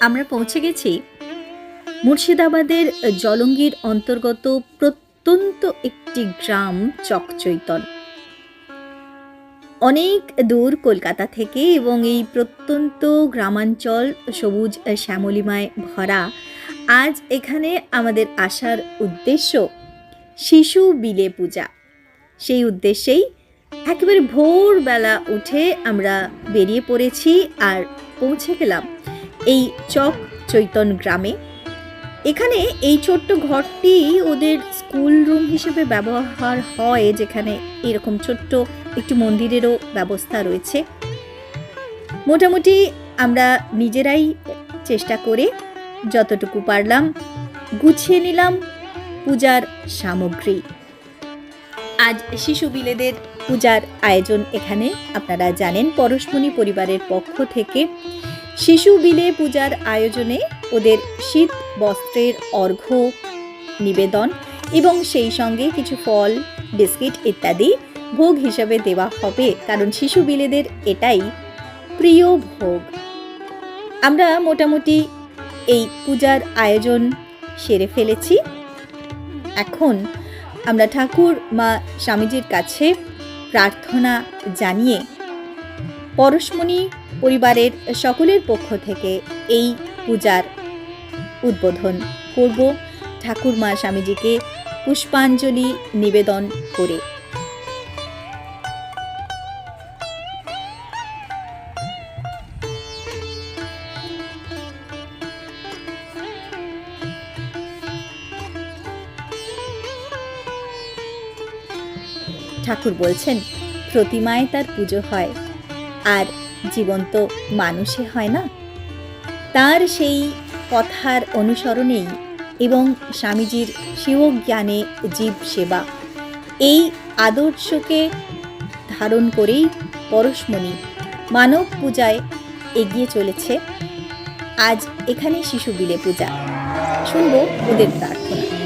আমরা পৌঁছে গেছি। মুর্শিদাবাদের জলঙ্গির অন্তর্গত প্রত্যন্ত একটি গ্রাম চকচৈতন অনেক দূর কলকাতা থেকে এবং এই প্রত্যন্ত গ্রামাঞ্চল সবুজ শ্যামলিমায় ভরা। আজ এখানে আমাদের আসার উদ্দেশ্য শিশু বিলে পূজা। সেই উদ্দেশ্যেই একেবারে ভোরবেলা উঠে আমরা বেরিয়ে পড়েছি আর পৌঁছে গেলাম। এই চক চৈতন গ্রামে। এখানে এই ছোট্ট ঘরটি ওদের স্কুল রুম হিসেবে ব্যবহার হয়, যেখানে এরকম ছোট্ট একটি মন্দিরেরও ব্যবস্থা রয়েছে। মোটামুটি আমরা নিজেরাই চেষ্টা করে যতটুকু পারলাম গুছিয়ে নিলাম পূজার সামগ্রী। আজ শিশু বিলেদের পূজার আয়োজন এখানে, আপনারা জানেন, পরশমণি পরিবারের পক্ষ থেকে শিশু বিলে পূজার আয়োজনে ওদের শীত বস্ত্রের অর্ঘ্য, নিবেদন এবং সেই সঙ্গে কিছু ফল, বিস্কিট ইত্যাদি ভোগ হিসাবে দেওয়া হবে, কারণ শিশু বিলেদের এটাই প্রিয় ভোগ। আমরা মোটামুটি এই পূজার আয়োজন সেরে ফেলেছি। এখন আমরা ঠাকুর মা স্বামীজির কাছে প্রার্থনা জানিয়ে পরশমণি পরিবারের সকলের পক্ষ থেকে এই পূজার উদ্বোধন করব। ঠাকুর মা স্বামীজিকে পুষ্পাঞ্জলি নিবেদন করে। ঠাকুর বলছেন, প্রতিমায় তার পুজো হয়, আর জীবন্ত মানুষে হয় না। তার সেই কথার অনুসরণেই এবং স্বামীজির শিব জ্ঞানে জীব সেবা, এই আদর্শকে ধারণ করেই পরশমণি মানব পূজায় এগিয়ে চলেছে। আজ এখানে শিশু বিলে পূজা। শুনব ওদের প্রার্থনা।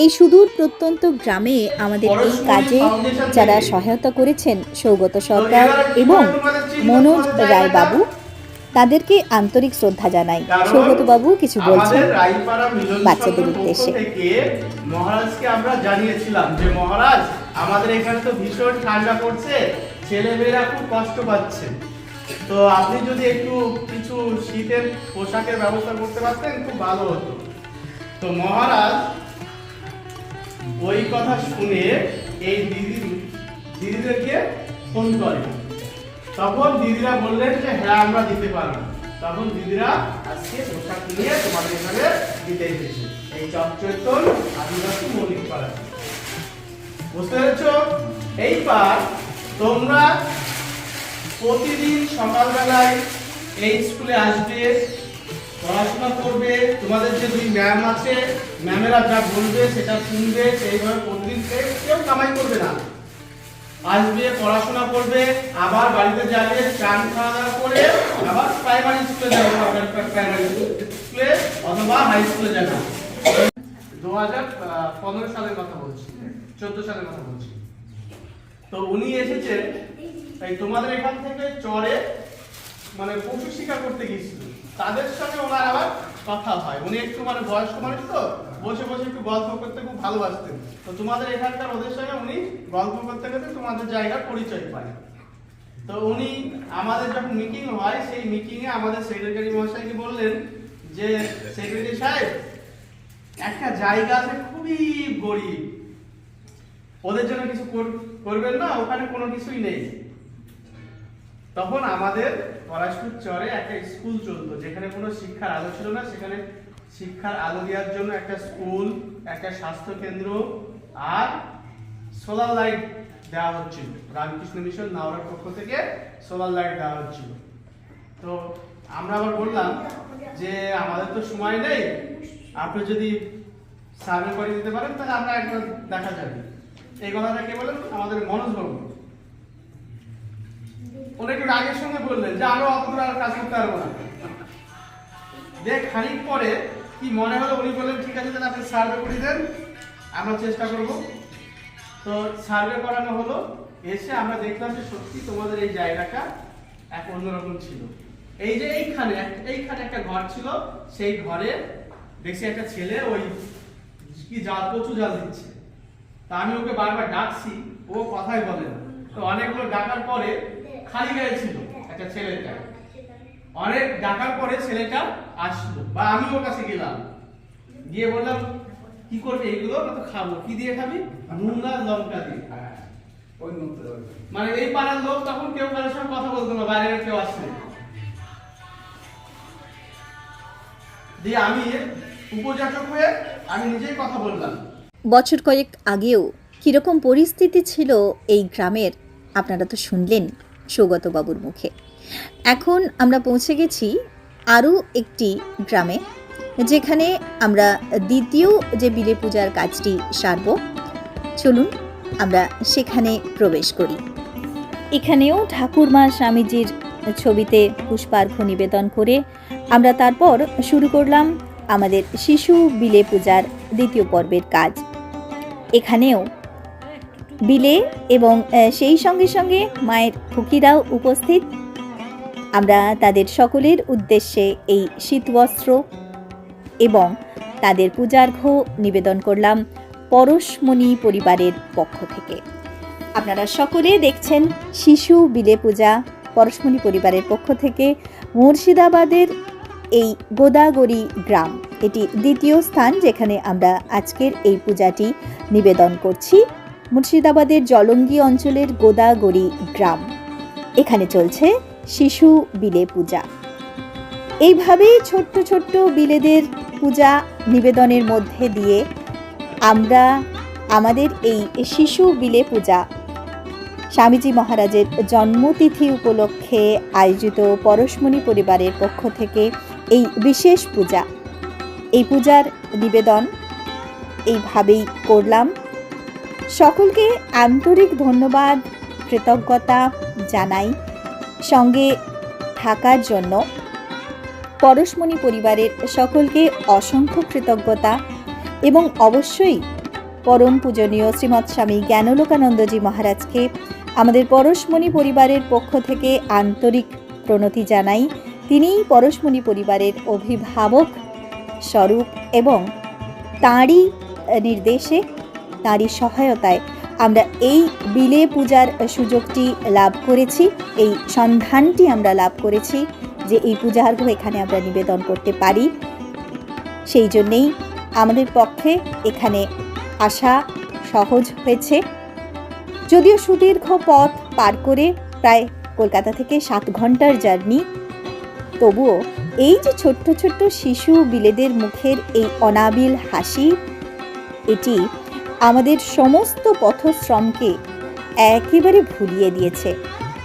এই সুদূর প্রত্যন্ত গ্রামে আমাদের এই কাজে যারা সহায়তা করেছেন সৌগত সরকার এবং মনোজ রায় বাবু তাদেরকে আন্তরিক শ্রদ্ধা জানাই। সৌগত বাবু কিছু বলছেন বাচ্চাদের উদ্দেশ্যে। মহারাজকে আমরা জানিয়েছিলাম যে মহারাজ আমাদের এখানে তো ভীষণ ঠান্ডা পড়ছে ছেলেমেয়েরা খুব কষ্ট পাচ্ছে। তো আপনি যদি একটু কিছু শীতের পোশাকের ব্যবস্থা করতে পারতেন খুব ভালো হতো। তো মহারাজ ওই কথা শুনে এই দিদি, দিদিদেরকে ফোন করে। তখন দিদিরা বললেন যে হ্যাঁ আমরা দিতে পারব। তখন দিদিরা আজকে পোশাক নিয়ে তোমাদের এখানে দিতে এসেছে। এই চকচৈতন আদিবাসী মৌলিক পাড়া বুঝতে পেরেছ? এইবার তোমরা প্রতিদিন সকালবেলায় এই স্কুলে আসবে পড়াশোনা করবে তোমাদের যে দুই ম্যাম আছে ম্যামেরা যা বলবে সেটা শুনবে সেইভাবে প্রতিদিন কেউ- কামাই করবে না। আসবে পড়াশোনা করবে আবার বাড়িতে যাবে চান খাওয়া দাওয়া করে আবার প্রাইমারি স্কুলে যাবে প্রাইমারি স্কুলে অথবা হাই স্কুলে যাবে। দু হাজার পনেরো সালের কথা বলছি চোদ্দ সালের কথা বলছি। তো উনি এসেছেন তাই তোমাদের এখান থেকে চরে মানে পশু শিকার করতে গিয়েছিল। তাদের সঙ্গে ওনার আবার কথা হয়। উনি একটু মানে বয়স্ক মানুষ তো, বসে বসে একটু গল্প করতে খুব ভালোবাসতেন। তো তোমাদের এখানকার ওদের সঙ্গে উনি গল্প করতে করতে তোমাদের জায়গার পরিচয় পায়। তো উনি আমাদের যখন মিটিং হয়, সেই মিটিং এ আমাদের সেক্রেটারি মহাশয়কে বললেন যে সেক্রেটারি সাহেব, একটা জায়গা আছে খুবই গরিব। ওদের জন্য কিছু কর- করবেন না, ওখানে কোনো কিছুই নেই। তখন আমাদের পলাশপুর চরে একটা স্কুল চলতো, যেখানে কোনো শিক্ষার আলো ছিল না। সেখানে শিক্ষার আলো দেওয়ার জন্য একটা স্কুল, একটা স্বাস্থ্য কেন্দ্র আর সোলার লাইট দেওয়া হচ্ছিল। রামকৃষ্ণ মিশন নাওরার পক্ষ থেকে সোলার লাইট দেওয়া হচ্ছিল। তো আমরা আবার বললাম যে, আমাদের তো সময় নেই। আপনি যদি সার্ভে করে দিতে পারেন, তাহলে আমরা একবার দেখা যাবে। এই কথাটা কে বলেন? আমাদের মনোজ বাবু। উনি একটু রাগের সঙ্গে বললেন যে আমরা অত আর কাজ করতে পারব না। দেখ খানিক পরে কি মনে হলো উনি বললেন, ঠিক আছে, তাহলে আপনি সার্ভে করে দেন, আমরা চেষ্টা করব। তো সার্ভে করানো হলো, এসে আমরা দেখলাম যে সত্যি তোমাদের এই জায়গাটা এক অন্যরকম ছিল। এই যে এইখানে এইখানে একটা ঘর ছিল, সেই ঘরে দেখছি একটা ছেলে ওই কি জাল, কচু জাল দিচ্ছে। তা আমি ওকে বারবার ডাকছি, ও কথাই বলে না। তো অনেকগুলো ডাকার পরে খালি গায়ে ছিল একটা ছেলেটা অনেক ডাকার পরে ছেলেটা আসলো বা আমি ওর কাছে গেলাম। গিয়ে বললাম কি করবে এগুলো? তো খাব। কি দিয়ে খাবি? নুন লঙ্কা দিয়ে। মানে এই পাড়ার লোক তখন কেউ কারোর সঙ্গে কথা বলতো না বাইরের কেউ আসছে দিয়ে আমি উপযাচক হয়ে আমি নিজেই কথা বললাম। বছর কয়েক আগেও কীরকম পরিস্থিতি ছিল এই গ্রামের আপনারা তো শুনলেন। সৌগতবাবুর মুখে। এখন আমরা পৌঁছে গেছি আরও একটি গ্রামে, যেখানে আমরা দ্বিতীয় যে বিলে পূজার কাজটি সারব। চলুন আমরা সেখানে প্রবেশ করি। এখানেও ঠাকুরমা স্বামীজির ছবিতে পুষ্পার্ঘ্য নিবেদন করে আমরা তারপর শুরু করলাম আমাদের শিশু বিলে পূজার দ্বিতীয় পর্বের কাজ। এখানেও বিলে এবং সেই সঙ্গে সঙ্গে মায়ের খুকিরাও উপস্থিত। আমরা তাদের সকলের উদ্দেশ্যে এই শীতবস্ত্র এবং তাদের পূজার্ঘ্য নিবেদন করলাম পরশমণি পরিবারের পক্ষ থেকে। আপনারা সকলে দেখছেন শিশু বিলে পূজা পরশমণি পরিবারের পক্ষ থেকে মুর্শিদাবাদের এই গোদাগরি গ্রাম। এটি দ্বিতীয় স্থান যেখানে আমরা আজকের এই পূজাটি নিবেদন করছি। মুর্শিদাবাদের জলঙ্গি অঞ্চলের গোদাগরি গ্রাম। এখানে চলছে শিশু বিলে পূজা। এইভাবেই ছোট্ট ছোট্ট বিলেদের পূজা নিবেদনের মধ্যে দিয়ে আমরা আমাদের এই শিশু বিলে পূজা স্বামীজি মহারাজের জন্মতিথি উপলক্ষে আয়োজিত পরশমণি পরিবারের পক্ষ থেকে এই বিশেষ পূজা। এই পূজার নিবেদন এইভাবেই করলাম। সকলকে আন্তরিক ধন্যবাদ, কৃতজ্ঞতা জানাই। সঙ্গে থাকার জন্য পরশমণি পরিবারের সকলকে অসংখ্য কৃতজ্ঞতা এবং অবশ্যই পরম পূজনীয় শ্রীমৎ স্বামী জ্ঞানলোকানন্দজি মহারাজকে আমাদের পরশমণি পরিবারের পক্ষ থেকে আন্তরিক প্রণতি জানাই। তিনিই পরশমণি পরিবারের অভিভাবক স্বরূপ এবং তাঁরই নির্দেশে তাঁরই সহায়তায় আমরা এই বিলে পূজার সুযোগটি লাভ করেছি, এই সন্ধানটি আমরা লাভ করেছি যে এই পূজার্ঘ এখানে আমরা নিবেদন করতে পারি। সেই জন্যেই আমাদের পক্ষে এখানে আসা সহজ হয়েছে। যদিও সুদীর্ঘ পথ পার করে প্রায় কলকাতা থেকে সাত ঘণ্টার জার্নি, তবুও এই যে ছোট্ট ছোট্ট শিশু বিলেদের মুখের এই অনাবিল হাসি, এটি আমাদের সমস্ত পথশ্রমকে একেবারে ভুলিয়ে দিয়েছে।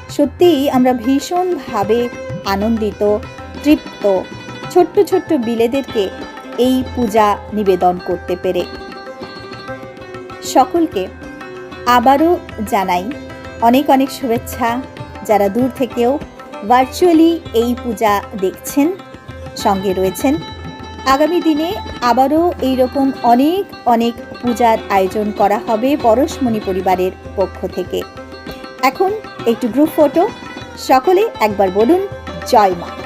সত্যিই আমরা ভীষণভাবে আনন্দিত, তৃপ্ত, ছোট্ট ছোট্ট বিলেদেরকে এই পূজা নিবেদন করতে পেরে। সকলকে আবারও জানাই অনেক অনেক শুভেচ্ছা। যারা দূর থেকেও ভার্চুয়ালি এই পূজা দেখছেন, সঙ্গে রয়েছেন আগামী দিনে আবারও এইরকম অনেক অনেক পূজার আয়োজন করা হবে পরশমণি পরিবারের পক্ষ থেকে। এখন একটু গ্রুপ ফটো সকলে একবার বলুন, জয় মা।